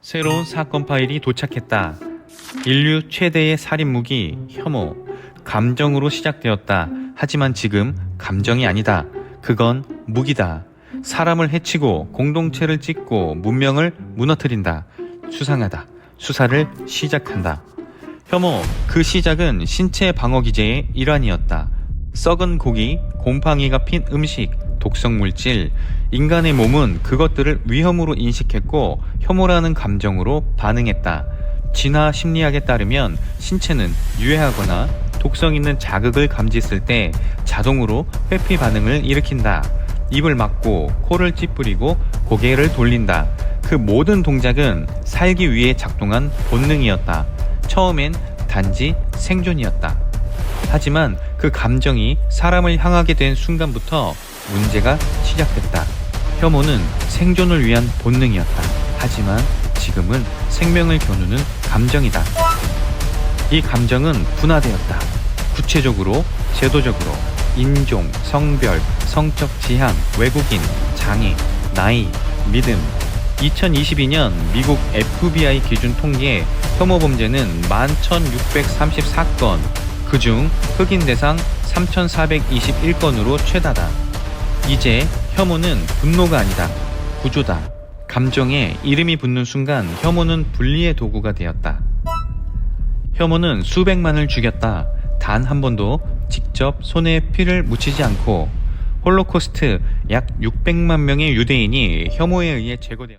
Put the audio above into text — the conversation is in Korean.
새로운 사건 파일이 도착했다. 인류 최대의 살인 무기 혐오. 감정으로 시작되었다. 하지만 지금 감정이 아니다. 그건 무기다. 사람을 해치고 공동체를 찢고 문명을 무너뜨린다. 수상하다. 수사를 시작한다. 혐오. 그 시작은 신체 방어 기제의 일환이었다. 썩은 고기, 곰팡이가 핀 음식, 독성 물질, 인간의 몸은 그것들을 위험으로 인식했고 혐오라는 감정으로 반응했다. 진화 심리학에 따르면 신체는 유해하거나 독성 있는 자극을 감지했을 때 자동으로 회피 반응을 일으킨다. 입을 막고 코를 찌푸리고 고개를 돌린다. 그 모든 동작은 살기 위해 작동한 본능이었다. 처음엔 단지 생존이었다. 하지만 그 감정이 사람을 향하게 된 순간부터 문제가 시작됐다. 혐오는 생존을 위한 본능이었다. 하지만 지금은 생명을 겨누는 감정이다. 이 감정은 분화되었다. 구체적으로, 제도적으로, 인종, 성별, 성적 지향, 외국인, 장애, 나이, 믿음. 2022년 미국 FBI 기준 통계 혐오 범죄는 11,634건, 그중 흑인 대상 3,421건으로 최다다. 이제 혐오는 분노가 아니다. 구조다. 감정에 이름이 붙는 순간 혐오는 분리의 도구가 되었다. 혐오는 수백만을 죽였다. 단 한 번도 직접 손에 피를 묻히지 않고 홀로코스트 약 600만 명의 유대인이 혐오에 의해 제거되었다.